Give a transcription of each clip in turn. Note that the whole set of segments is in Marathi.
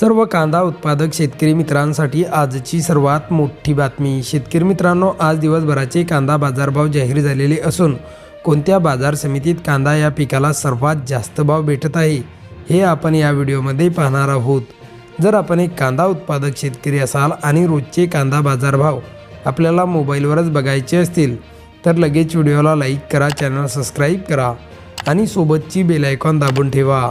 सर्व कांदा उत्पादक शेतकरी मित्रांसाठी आजची सर्वात मोठी बातमी. शेतकरी मित्रांनो आज दिवसभराचे कांदा बाजारभाव जाहीर झालेले असून कोणत्या बाजार समितीत कांदा या पिकाला सर्वात जास्त भाव भेटत आहे हे आपण या व्हिडिओमध्ये पाहणार आहोत. जर आपण एक कांदा उत्पादक शेतकरी असाल आणि रोजचे कांदा बाजारभाव आपल्याला मोबाईलवरच बघायचे असतील तर लगेच व्हिडिओला लाईक करा चॅनल सबस्क्राईब करा आणि सोबतची बेल आयकॉन दाबून ठेवा.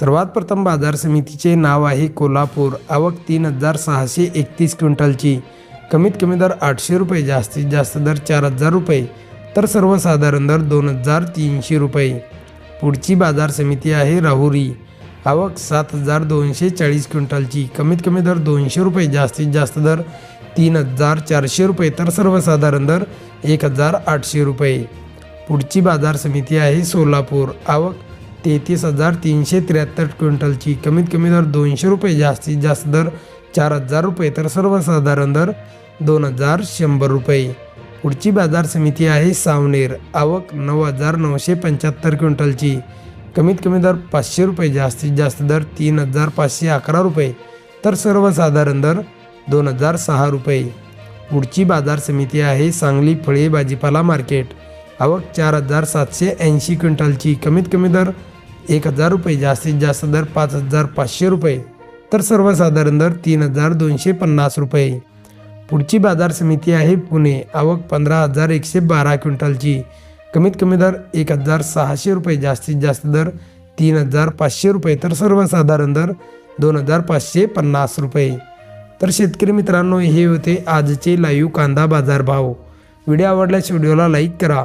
सर्वात प्रथम बाजार समितीचे नाव आहे कोल्हापूर. आवक तीन हजार सहाशे एकतीस क्विंटलची. कमीत कमी दर आठशे रुपये जास्तीत जास्त दर चार हजार रुपये. तर सर्वसाधारण दर दोन हजार तीनशे रुपये. पुढची बाजार समिती आहे राहुरी. आवक सात हजार दोनशे चाळीस क्विंटलची. कमीत कमी दर दोनशे रुपये जास्तीत जास्त दर तीन हजार चारशे रुपये. तर सर्वसाधारण दर एक हजार आठशे रुपये. पुढची बाजार समिती आहे सोलापूर. आवक तेहतीस हजार तीनशे त्र्याहत्तर क्विंटलची कमीत कमी दर दोनशे रुपये जास्तीत जास्त दर चार हजार रुपये तर सर्वसाधारण दर दोन हजार शंभर रुपये. पुढची बाजार समिती आहे सावनेर. आवक नऊ हजार नऊशे पंच्याहत्तर क्विंटलची. कमीत कमी दर पाचशे रुपये जास्तीत जास्त दर तीन हजार पाचशे अकरा रुपये तर सर्वसाधारण दर दोन हजार सहा रुपये. पुढची बाजार समिती आहे सांगली फळे भाजीपाला मार्केट. आवक चार हजार सातशे ऐंशी क्विंटलची. कमीत कमी दर एक हजार रुपये जास्तीत जास्त दर पाच हजार पाचशे रुपये तर सर्वसाधारण दर तीन हजार दोनशे पन्नास रुपये. पुढची बाजार समिती आहे पुणे. आवक पंधरा हजार एकशे बारा क्विंटलची. कमीत कमी दर एक हजार सहाशे रुपये जास्तीत जास्त दर तीन हजार पाचशे रुपये तर सर्वसाधारण दर दोन हजार पाचशे पन्नास रुपये. तर शेतकरी मित्रांनो हे होते आजचे लाईव्ह कांदा बाजार भाव व्हिडिओ आवडल्यास व्हिडिओला लाईक करा.